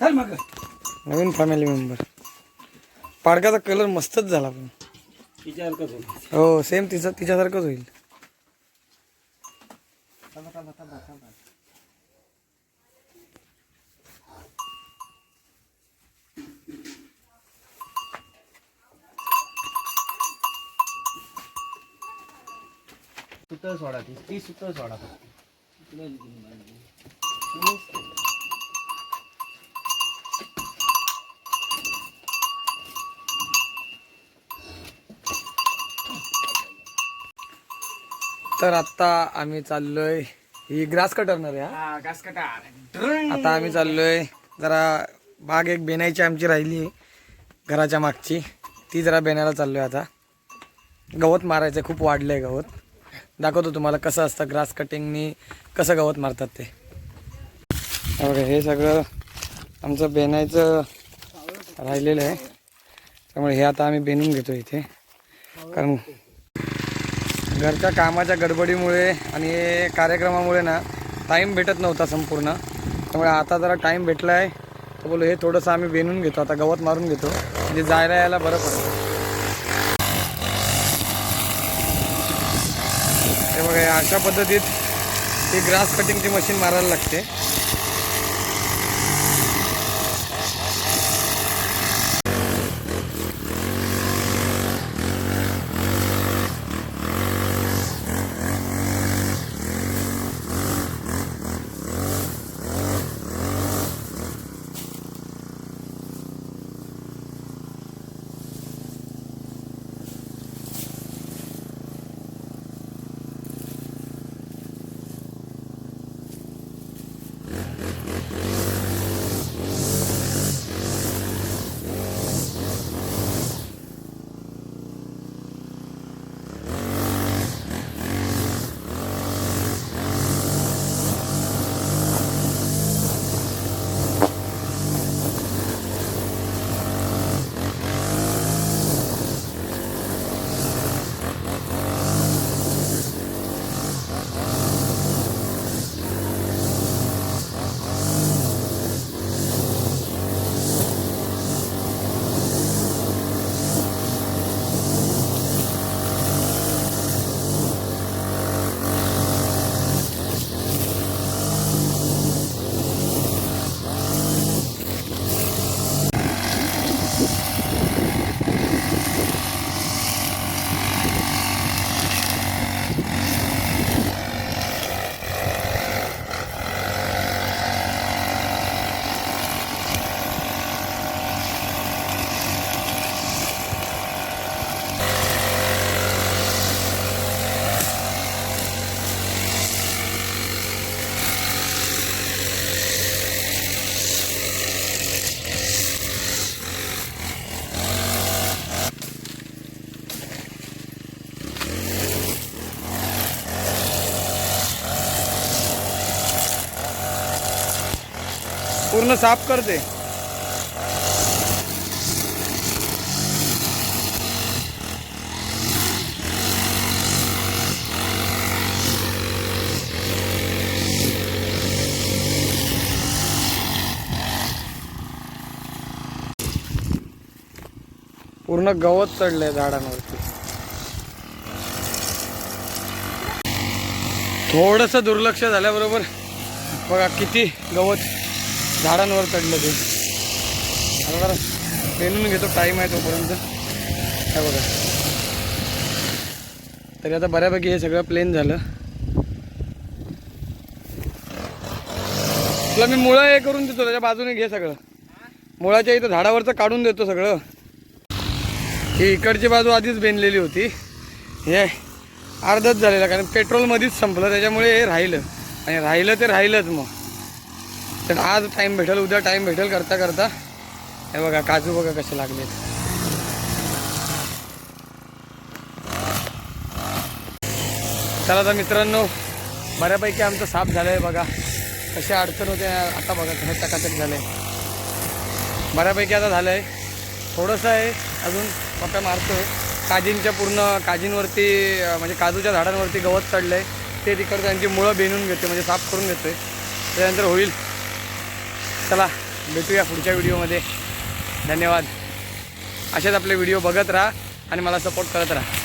चल मग. नवीन फॅमिली मेंबर पाडकाचा कलर मस्तच झाला पण. विचार कसं हो सेम तिचा तिच्यासारखंच होईल. सुतर सोडा ती. ती सुतर सोडा तर आता आम्ही चाललोय ही ग्रास कटरणार आहे घास कटार. आता आम्ही चाललोय जरा बाग एक बेनायची आमची राहिली आहे घराच्या मागची. ती जरा बेनायला चाललोय आता. गवत मारायचं खूप वाढलंय गवत. दाखवतो तुम्हाला कसं असतं ग्रास कटिंगनी कसं गवत मारतात ते. बघा हे सगळं आमचं बेनायचं राहिलेलं आहे. त्यामुळे हे आता आम्ही बेनून घेतो इथे. कारण घरच्या कामाच्या गडबडीमुळे आणि कार्यक्रमामुळे ना टाईम भेटत नव्हता संपूर्ण. त्यामुळे आता जरा टाईम भेटला आहे तर बोलो हे थोडंसं आम्ही बेनून घेतो. आता गवत मारून घेतो. म्हणजे जायला यायला बरं पडतं. हे बघा अशा पद्धतीत ही ग्रास कटिंगची मशीन मारायला लागते. पूर्ण साफ करते पूर्ण गवत चढलंय झाडांवरती. थोडस दुर्लक्ष झाल्याबरोबर बघा किती गवत झाडांवर चढलं ते. आता जरा पेलून घेतो टाईम आहे तोपर्यंत. काय बघा. तरी आता बऱ्यापैकी हे सगळं प्लेन झालं. तुला मी मुळं हे करून देतो त्याच्या बाजूने घे सगळं. मुळाच्या इथं झाडावरचं काढून देतो सगळं. ही इकडची बाजू आधीच बेनलेली होती. हे अर्धच झालेलं कारण पेट्रोलमध्येच संपलं त्याच्यामुळे हे राहिलं. आणि राहिलं ते राहिलंच मग. तर आज टाईम भेटेल उद्या टाईम भेटेल करता करता. हे बघा काजू बघा कसे लागलेत. चला तर मित्रांनो बऱ्यापैकी आमचं साफ झालं आहे बघा. कशी अडचण होते आता बघा कसं चकाचक झालं आहे बऱ्यापैकी आता झालं आहे थोडंसं आहे अजून पक्का मारतो आहे काजींच्या पूर्ण काजींवरती म्हणजे काजूच्या झाडांवरती गवत चढलं आहे ते तिकडं त्यांची मुळं बेनून घेते म्हणजे साफ करून घेते त्यानंतर होईल. चला भेटूया पुढच्या व्हिडिओमध्ये. धन्यवाद. असेच आपले व्हिडिओ बघत राहा आणि मला सपोर्ट करत राहा.